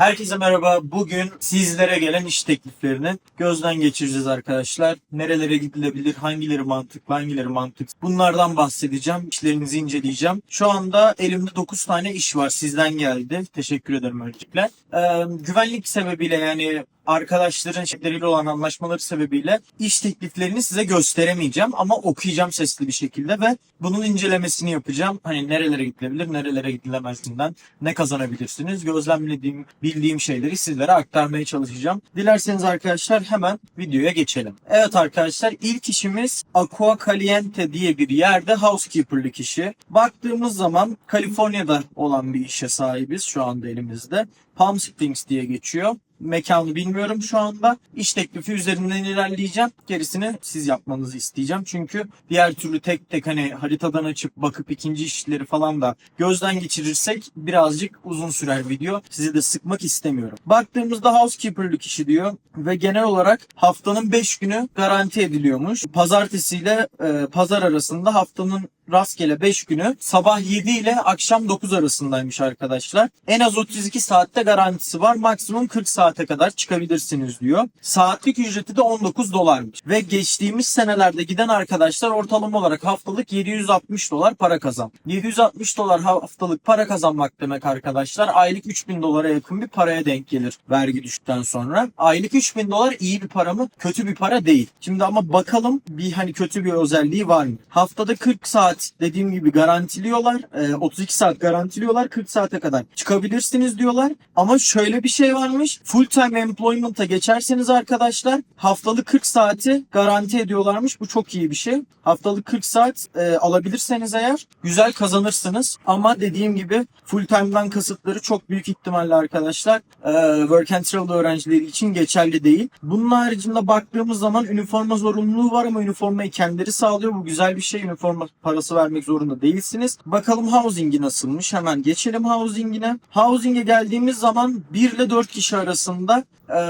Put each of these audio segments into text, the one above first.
Herkese merhaba. Bugün sizlere gelen iş tekliflerini gözden geçireceğiz arkadaşlar. Nerelere gidilebilir, hangileri mantıklı, hangileri mantıksız. Bunlardan bahsedeceğim. İşlerinizi inceleyeceğim. Şu anda elimde 9 tane iş var. Sizden geldi. Teşekkür ederim öncelikle. Ee, güvenlik sebebiyle yani arkadaşların şirketleriyle olan anlaşmaları sebebiyle iş tekliflerini size gösteremeyeceğim ama okuyacağım sesli bir şekilde ve bunun incelemesini yapacağım. Hani nerelere gidilebilir, nerelere gidilemezsinden ne kazanabilirsiniz? Gözlemlediğim, bildiğim şeyleri sizlere aktarmaya çalışacağım. Dilerseniz arkadaşlar hemen videoya geçelim. Evet arkadaşlar ilk işimiz Aqua Caliente diye bir yerde housekeeper'lık işi. Baktığımız zaman Kaliforniya'da olan bir işe sahibiz şu anda elimizde. Palm Springs diye geçiyor. Mekanı bilmiyorum şu anda. İş teklifi üzerinden ilerleyeceğim. Gerisini siz yapmanızı isteyeceğim. Çünkü diğer türlü tek tek hani haritadan açıp bakıp ikinci işleri falan da gözden geçirirsek birazcık uzun sürer video. Sizi de sıkmak istemiyorum. Baktığımızda housekeeper'lık işi diyor ve genel olarak haftanın 5 günü garanti ediliyormuş. Pazartesi ile e, pazar arasında haftanın rastgele 5 günü sabah 7 ile akşam 9 arasındaymış arkadaşlar. En az 32 saatte garantisi var. Maksimum 40 saate kadar çıkabilirsiniz diyor. Saatlik ücreti de 19 dolarmış. Ve geçtiğimiz senelerde giden arkadaşlar ortalama olarak haftalık 760 dolar para kazan. 760 dolar haftalık para kazanmak demek arkadaşlar. Aylık 3000 dolara yakın bir paraya denk gelir vergi düştükten sonra. Aylık 3000 dolar iyi bir para mı? Kötü bir para değil. Şimdi ama bakalım bir hani kötü bir özelliği var mı? Haftada 40 saat dediğim gibi garantiliyorlar. Ee, 32 saat garantiliyorlar. 40 saate kadar çıkabilirsiniz diyorlar. Ama şöyle bir şey varmış. Full time employment'a geçerseniz arkadaşlar haftalık 40 saati garanti ediyorlarmış. Bu çok iyi bir şey. Haftalık 40 saat e, alabilirseniz eğer güzel kazanırsınız. Ama dediğim gibi full time'dan kasıtları çok büyük ihtimalle arkadaşlar e, work and travel öğrencileri için geçerli değil. Bunun haricinde baktığımız zaman üniforma zorunluluğu var ama üniformayı kendileri sağlıyor. Bu güzel bir şey. Üniforma parası vermek zorunda değilsiniz. Bakalım housing'i nasılmış? Hemen geçelim housing'ine. Housing'e geldiğimiz zaman 1 ile 4 kişi arasında e,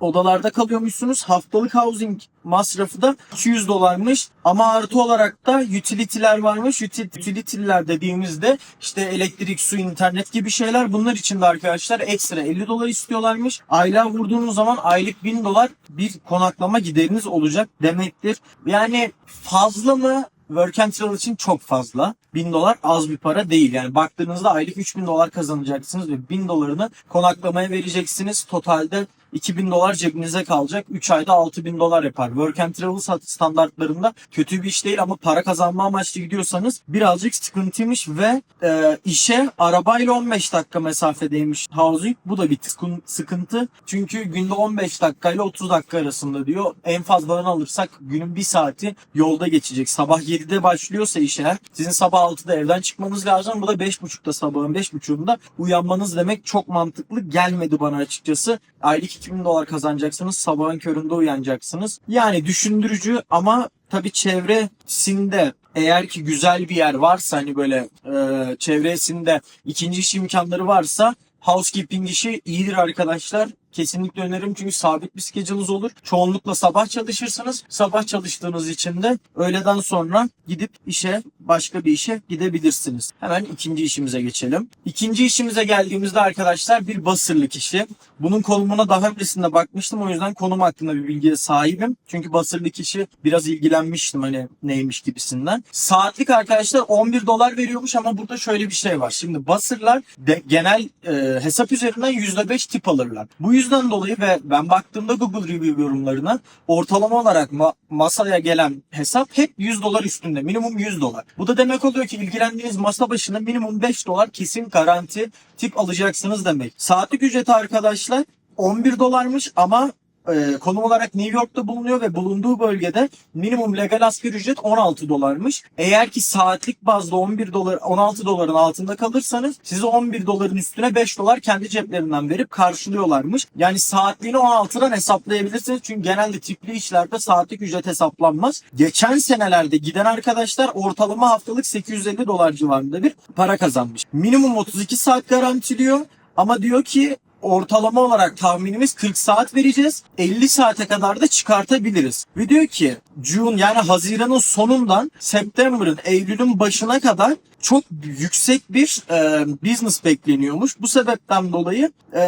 odalarda kalıyormuşsunuz. Haftalık housing masrafı da 200 dolarmış. Ama artı olarak da utility'ler varmış. Util- Utility'ler dediğimizde işte elektrik, su, internet gibi şeyler. Bunlar için de arkadaşlar ekstra 50 dolar istiyorlarmış. Aylığa vurduğunuz zaman aylık 1000 dolar bir konaklama gideriniz olacak demektir. Yani fazla mı? Work and Travel için çok fazla. 1000 dolar az bir para değil. Yani baktığınızda aylık 3000 dolar kazanacaksınız ve 1000 dolarını konaklamaya vereceksiniz. Totalde 2000 dolar cebinize kalacak. 3 ayda 6000 dolar yapar. Work and Travel standartlarında kötü bir iş değil ama para kazanma amaçlı gidiyorsanız birazcık sıkıntıymış ve e, işe arabayla 15 dakika mesafedeymiş housing. Bu da bir sıkıntı. Çünkü günde 15 dakika ile 30 dakika arasında diyor. En fazlalarını alırsak günün bir saati yolda geçecek. Sabah 7'de başlıyorsa işe sizin sabah 6'da evden çıkmanız lazım. Bu da 5.30'da sabahın 5.30'unda uyanmanız demek çok mantıklı gelmedi bana açıkçası. Aylık 2000 dolar kazanacaksınız. Sabahın köründe uyanacaksınız. Yani düşündürücü ama tabii çevresinde eğer ki güzel bir yer varsa hani böyle e, çevresinde ikinci iş imkanları varsa housekeeping işi iyidir arkadaşlar. Kesinlikle öneririm çünkü sabit bir schedule'ınız olur. Çoğunlukla sabah çalışırsınız. Sabah çalıştığınız için de öğleden sonra gidip işe başka bir işe gidebilirsiniz. Hemen ikinci işimize geçelim. İkinci işimize geldiğimizde arkadaşlar bir basırlık işi. Bunun konumuna daha öncesinde bakmıştım. O yüzden konum hakkında bir bilgiye sahibim. Çünkü basırlık işi biraz ilgilenmiştim hani neymiş gibisinden. Saatlik arkadaşlar 11 dolar veriyormuş ama burada şöyle bir şey var. Şimdi basırlar de, genel e, hesap üzerinden %5 tip alırlar. Bu yüzden dolayı ve ben baktığımda Google Review yorumlarına ortalama olarak ma- masaya gelen hesap hep 100 dolar üstünde. Minimum 100 dolar. Bu da demek oluyor ki ilgilendiğiniz masa başına minimum 5 dolar kesin garanti tip alacaksınız demek. Saatlik ücreti arkadaşlar 11 dolarmış ama e, konum olarak New York'ta bulunuyor ve bulunduğu bölgede minimum legal asgari ücret 16 dolarmış. Eğer ki saatlik bazda 11 dolar 16 doların altında kalırsanız size 11 doların üstüne 5 dolar kendi ceplerinden verip karşılıyorlarmış. Yani saatliğini 16'dan hesaplayabilirsiniz. Çünkü genelde tipli işlerde saatlik ücret hesaplanmaz. Geçen senelerde giden arkadaşlar ortalama haftalık 850 dolar civarında bir para kazanmış. Minimum 32 saat garantiliyor. Ama diyor ki ortalama olarak tahminimiz 40 saat vereceğiz. 50 saate kadar da çıkartabiliriz. Ve diyor ki June yani Haziran'ın sonundan September'ın Eylül'ün başına kadar çok yüksek bir e, business bekleniyormuş. Bu sebepten dolayı e,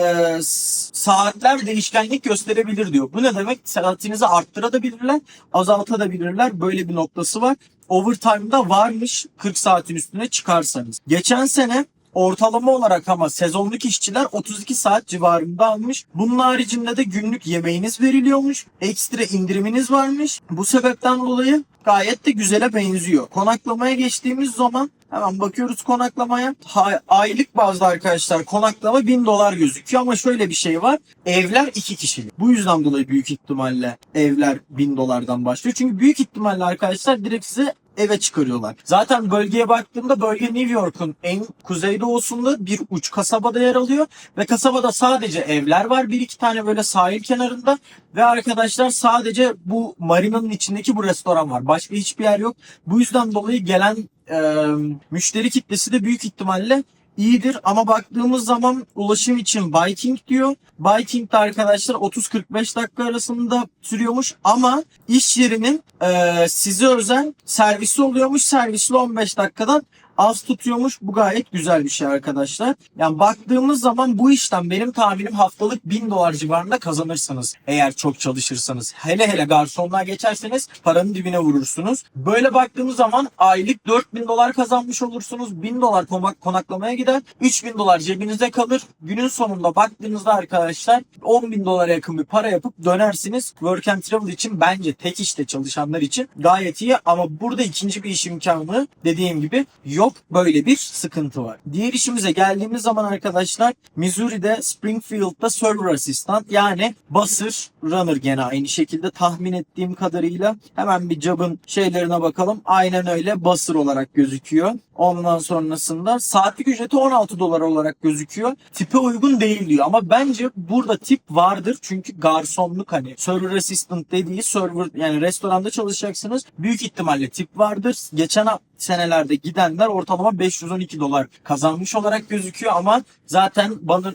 saatler değişkenlik gösterebilir diyor. Bu ne demek? Saatinizi arttırabilirler, azaltabilirler. Böyle bir noktası var. Overtime'da varmış 40 saatin üstüne çıkarsanız. Geçen sene Ortalama olarak ama sezonluk işçiler 32 saat civarında almış. Bunun haricinde de günlük yemeğiniz veriliyormuş. Ekstra indiriminiz varmış. Bu sebepten dolayı gayet de güzele benziyor. Konaklamaya geçtiğimiz zaman hemen bakıyoruz konaklamaya. Ha- aylık bazda arkadaşlar konaklama 1000 dolar gözüküyor ama şöyle bir şey var. Evler 2 kişilik. Bu yüzden dolayı büyük ihtimalle evler 1000 dolardan başlıyor. Çünkü büyük ihtimalle arkadaşlar direkt size eve çıkarıyorlar. Zaten bölgeye baktığımda bölge New York'un en kuzeydoğusunda bir uç kasabada yer alıyor ve kasabada sadece evler var. Bir iki tane böyle sahil kenarında ve arkadaşlar sadece bu marinanın içindeki bu restoran var. Başka hiçbir yer yok. Bu yüzden dolayı gelen e, müşteri kitlesi de büyük ihtimalle iyidir ama baktığımız zaman ulaşım için Viking diyor. Viking de arkadaşlar 30-45 dakika arasında sürüyormuş ama iş yerinin e, size özel servisi oluyormuş. Servisli 15 dakikadan az tutuyormuş. Bu gayet güzel bir şey arkadaşlar. Yani baktığımız zaman bu işten benim tahminim haftalık 1000 dolar civarında kazanırsınız. Eğer çok çalışırsanız. Hele hele garsonluğa geçerseniz paranın dibine vurursunuz. Böyle baktığımız zaman aylık 4000 dolar kazanmış olursunuz. 1000 dolar konak- konaklamaya gider. 3000 dolar cebinizde kalır. Günün sonunda baktığınızda arkadaşlar 10 bin dolara yakın bir para yapıp dönersiniz. Work and Travel için bence tek işte çalışanlar için gayet iyi ama burada ikinci bir iş imkanı dediğim gibi yok. Böyle bir sıkıntı var. Diğer işimize geldiğimiz zaman arkadaşlar Missouri'de Springfield'da server asistan yani basır runner gene aynı şekilde tahmin ettiğim kadarıyla hemen bir job'ın şeylerine bakalım. Aynen öyle basır olarak gözüküyor. Ondan sonrasında saatlik ücreti 16 dolar olarak gözüküyor. Tipe uygun değil diyor ama bence burada tip vardır çünkü garsonluk hani server assistant dediği server yani restoranda çalışacaksınız. Büyük ihtimalle tip vardır. Geçen ha- senelerde gidenler ortalama 512 dolar kazanmış olarak gözüküyor ama zaten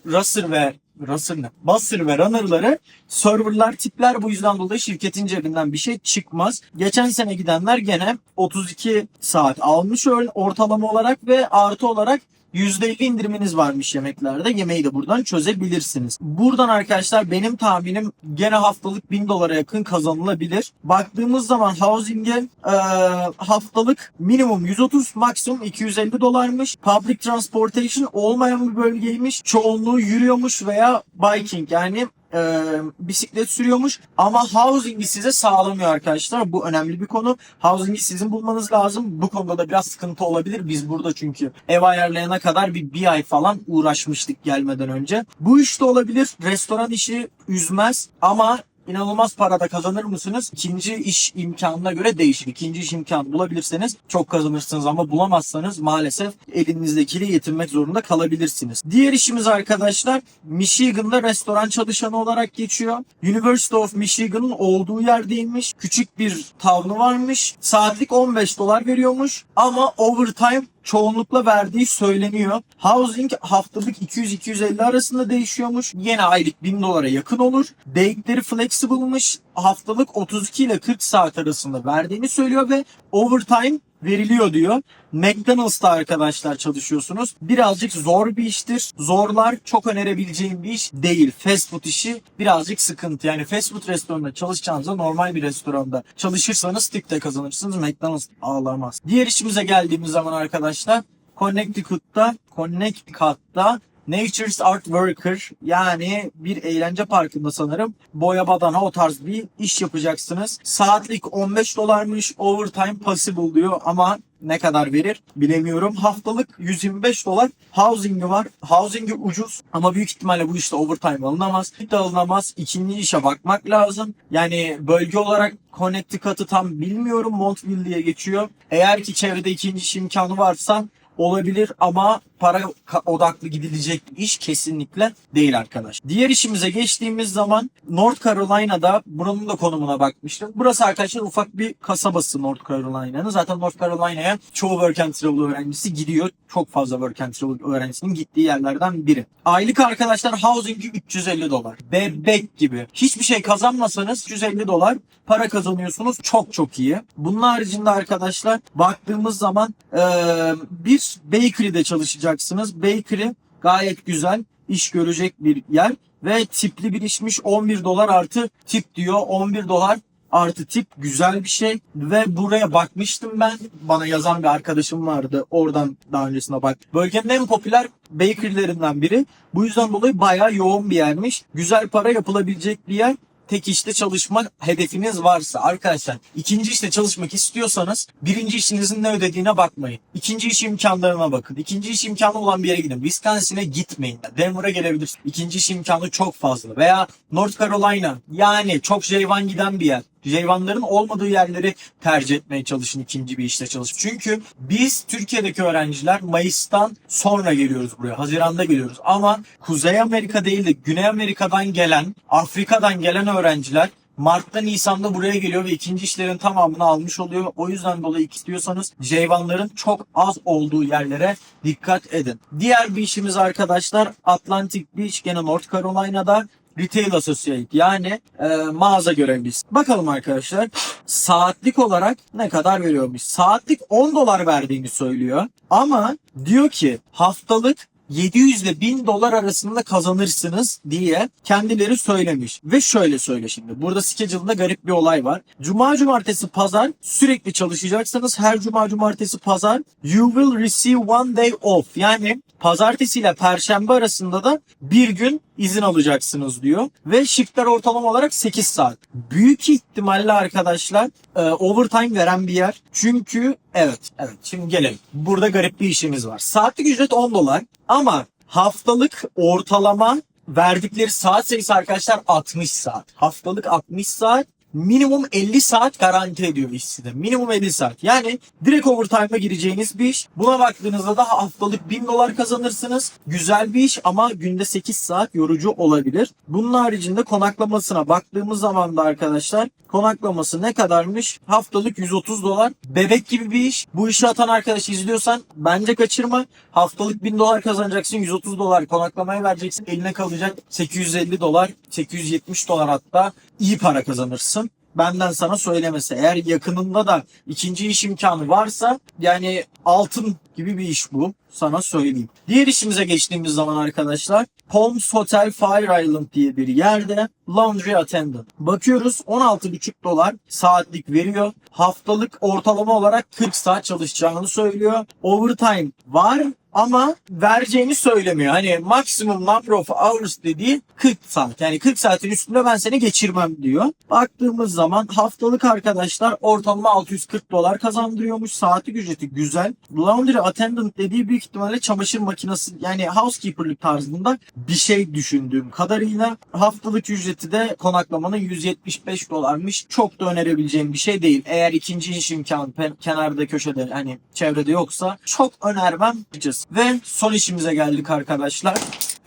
Russell ve Russell ne? Basır ve runner'ları serverlar tipler bu yüzden dolayı şirketin cebinden bir şey çıkmaz. Geçen sene gidenler gene 32 saat almış ortalama olarak ve artı olarak %50 indiriminiz varmış yemeklerde. Yemeği de buradan çözebilirsiniz. Buradan arkadaşlar benim tahminim gene haftalık 1000 dolara yakın kazanılabilir. Baktığımız zaman housing'e e, haftalık minimum 130 maksimum 250 dolarmış. Public transportation olmayan bir bölgeymiş. Çoğunluğu yürüyormuş veya biking yani e, bisiklet sürüyormuş ama housing'i size sağlamıyor arkadaşlar. Bu önemli bir konu. Housing'i sizin bulmanız lazım. Bu konuda da biraz sıkıntı olabilir. Biz burada çünkü ev ayarlayana kadar bir, bir ay falan uğraşmıştık gelmeden önce. Bu iş de olabilir. Restoran işi üzmez ama İnanılmaz parada kazanır mısınız? İkinci iş imkanına göre değişir. İkinci iş imkanı bulabilirseniz çok kazanırsınız ama bulamazsanız maalesef elinizdekiyle yetinmek zorunda kalabilirsiniz. Diğer işimiz arkadaşlar Michigan'da restoran çalışanı olarak geçiyor. University of Michigan'ın olduğu yerdeymiş. Küçük bir tavrı varmış. Saatlik 15 dolar veriyormuş ama overtime çoğunlukla verdiği söyleniyor. Housing haftalık 200-250 arasında değişiyormuş. Yine aylık 1000 dolara yakın olur. Date'leri flexible'mış. Haftalık 32 ile 40 saat arasında verdiğini söylüyor ve overtime veriliyor diyor. McDonald's'ta arkadaşlar çalışıyorsunuz. Birazcık zor bir iştir. Zorlar çok önerebileceğim bir iş değil. Fast food işi birazcık sıkıntı. Yani fast food restoranında çalışacağınızda normal bir restoranda çalışırsanız tip de kazanırsınız. McDonald's ağlamaz. Diğer işimize geldiğimiz zaman arkadaşlar Connecticut'ta Connecticut'ta Nature's Art Worker yani bir eğlence parkında sanırım boya badana o tarz bir iş yapacaksınız. Saatlik 15 dolarmış overtime possible diyor ama ne kadar verir bilemiyorum. Haftalık 125 dolar housing'i var. Housing'i ucuz ama büyük ihtimalle bu işte overtime alınamaz. Hiç alınamaz. İkinci işe bakmak lazım. Yani bölge olarak Connecticut'ı tam bilmiyorum. Montville diye geçiyor. Eğer ki çevrede ikinci iş imkanı varsa olabilir ama para odaklı gidilecek iş kesinlikle değil arkadaş. Diğer işimize geçtiğimiz zaman North Carolina'da buranın da konumuna bakmıştım. Burası arkadaşlar ufak bir kasabası North Carolina'nın. Zaten North Carolina'ya çoğu work and travel öğrencisi gidiyor. Çok fazla work and travel öğrencisinin gittiği yerlerden biri. Aylık arkadaşlar housing'i 350 dolar. Bebek gibi. Hiçbir şey kazanmasanız 350 dolar para kazanıyorsunuz. Çok çok iyi. Bunun haricinde arkadaşlar baktığımız zaman eee bir bakery'de çalışacaksınız. Bakery gayet güzel iş görecek bir yer ve tipli bir işmiş. 11 dolar artı tip diyor. 11 dolar artı tip güzel bir şey. Ve buraya bakmıştım ben. Bana yazan bir arkadaşım vardı. Oradan daha öncesine bak. Bölgenin en popüler bakery'lerinden biri. Bu yüzden dolayı bayağı yoğun bir yermiş. Güzel para yapılabilecek bir yer tek işte çalışma hedefiniz varsa arkadaşlar ikinci işte çalışmak istiyorsanız birinci işinizin ne ödediğine bakmayın. İkinci iş imkanlarına bakın. İkinci iş imkanı olan bir yere gidin. Wisconsin'e gitmeyin. Denver'a gelebilirsiniz. İkinci iş imkanı çok fazla. Veya North Carolina yani çok J1 giden bir yer. J1'ların olmadığı yerleri tercih etmeye çalışın ikinci bir işte çalışıp. Çünkü biz Türkiye'deki öğrenciler Mayıs'tan sonra geliyoruz buraya. Haziran'da geliyoruz. Ama Kuzey Amerika değil de Güney Amerika'dan gelen, Afrika'dan gelen öğrenciler Mart'ta Nisan'da buraya geliyor ve ikinci işlerin tamamını almış oluyor. O yüzden dolayı istiyorsanız J1'ların çok az olduğu yerlere dikkat edin. Diğer bir işimiz arkadaşlar Atlantic Beach gene North Carolina'da Retail Associate yani e, mağaza görevlisi. Bakalım arkadaşlar saatlik olarak ne kadar veriyormuş. Saatlik 10 dolar verdiğini söylüyor. Ama diyor ki haftalık 700 ile 1000 dolar arasında kazanırsınız diye kendileri söylemiş. Ve şöyle söyle şimdi. Burada schedule'da garip bir olay var. Cuma, cumartesi, pazar sürekli çalışacaksınız. Her cuma, cumartesi, pazar you will receive one day off. Yani pazartesi ile perşembe arasında da bir gün izin alacaksınız diyor. Ve shiftler ortalama olarak 8 saat. Büyük ihtimalle arkadaşlar e, overtime veren bir yer. Çünkü evet evet şimdi gelelim. Burada garip bir işimiz var. Saatlik ücret 10 dolar ama haftalık ortalama verdikleri saat sayısı arkadaşlar 60 saat. Haftalık 60 saat minimum 50 saat garanti ediyor iş size. Minimum 50 saat. Yani direkt overtime'a gireceğiniz bir iş. Buna baktığınızda da haftalık 1000 dolar kazanırsınız. Güzel bir iş ama günde 8 saat yorucu olabilir. Bunun haricinde konaklamasına baktığımız zaman da arkadaşlar konaklaması ne kadarmış? Haftalık 130 dolar. Bebek gibi bir iş. Bu işi atan arkadaş izliyorsan bence kaçırma. Haftalık 1000 dolar kazanacaksın. 130 dolar konaklamaya vereceksin. Eline kalacak 850 dolar, 870 dolar hatta iyi para kazanırsın. Benden sana söylemesi. Eğer yakınında da ikinci iş imkanı varsa yani altın gibi bir iş bu. Sana söyleyeyim. Diğer işimize geçtiğimiz zaman arkadaşlar Palms Hotel Fire Island diye bir yerde laundry attendant. Bakıyoruz 16,5 dolar saatlik veriyor. Haftalık ortalama olarak 40 saat çalışacağını söylüyor. Overtime var ama vereceğini söylemiyor. Hani maksimum number of hours dediği 40 saat. Yani 40 saatin üstünde ben seni geçirmem diyor. Baktığımız zaman haftalık arkadaşlar ortalama 640 dolar kazandırıyormuş. Saatlik ücreti güzel. Laundry attendant dediği büyük ihtimalle çamaşır makinesi yani housekeeper'lık tarzında bir şey düşündüğüm kadarıyla haftalık ücreti de konaklamanın 175 dolarmış. Çok da önerebileceğim bir şey değil. Eğer ikinci iş imkanı kenarda köşede hani çevrede yoksa çok önermem. Ve son işimize geldik arkadaşlar.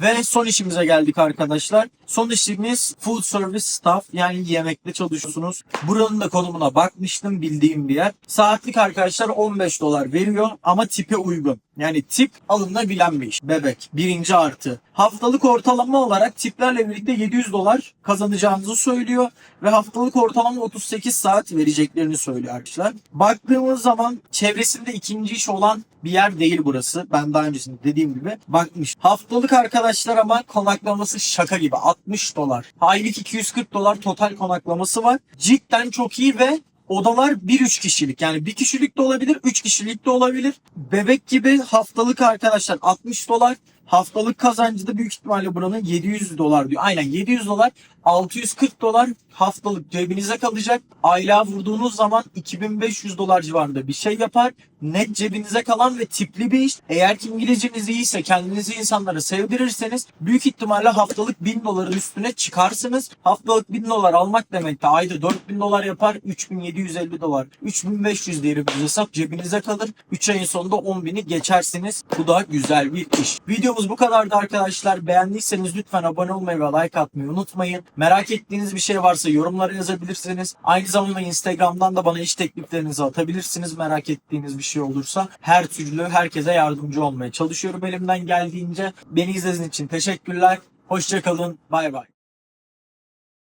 Ve son işimize geldik arkadaşlar. Son işimiz food service staff yani yemekte çalışıyorsunuz. Buranın da konumuna bakmıştım bildiğim bir yer. Saatlik arkadaşlar 15 dolar veriyor ama tipe uygun. Yani tip alınabilen bir iş. Bebek. Birinci artı. Haftalık ortalama olarak tiplerle birlikte 700 dolar kazanacağınızı söylüyor. Ve haftalık ortalama 38 saat vereceklerini söylüyor arkadaşlar. Baktığımız zaman çevresinde ikinci iş olan bir yer değil burası. Ben daha öncesinde dediğim gibi bakmış. Haftalık arkadaşlar ama konaklaması şaka gibi. 60 dolar. Aylık 240 dolar total konaklaması var. Cidden çok iyi ve Odalar 1-3 kişilik yani bir kişilik de olabilir 3 kişilik de olabilir. Bebek gibi haftalık arkadaşlar 60 dolar. Haftalık kazancı da büyük ihtimalle buranın 700 dolar diyor. Aynen 700 dolar 640 dolar haftalık cebinize kalacak. Aylığa vurduğunuz zaman 2500 dolar civarında bir şey yapar. Net cebinize kalan ve tipli bir iş. Eğer ki İngilizceniz iyiyse kendinizi insanlara sevdirirseniz büyük ihtimalle haftalık 1000 doların üstüne çıkarsınız. Haftalık 1000 dolar almak demek de ayda 4000 dolar yapar. 3750 dolar. 3500 diyelim hesap cebinize kalır. 3 ayın sonunda 10.000'i geçersiniz. Bu da güzel bir iş. Videomuz bu kadardı arkadaşlar. Beğendiyseniz lütfen abone olmayı ve like atmayı unutmayın. Merak ettiğiniz bir şey varsa yorumlara yazabilirsiniz. Aynı zamanda Instagram'dan da bana iş tekliflerinizi atabilirsiniz. Merak ettiğiniz bir şey olursa her türlü herkese yardımcı olmaya çalışıyorum elimden geldiğince. Beni izlediğiniz için teşekkürler. Hoşçakalın. Bay bay.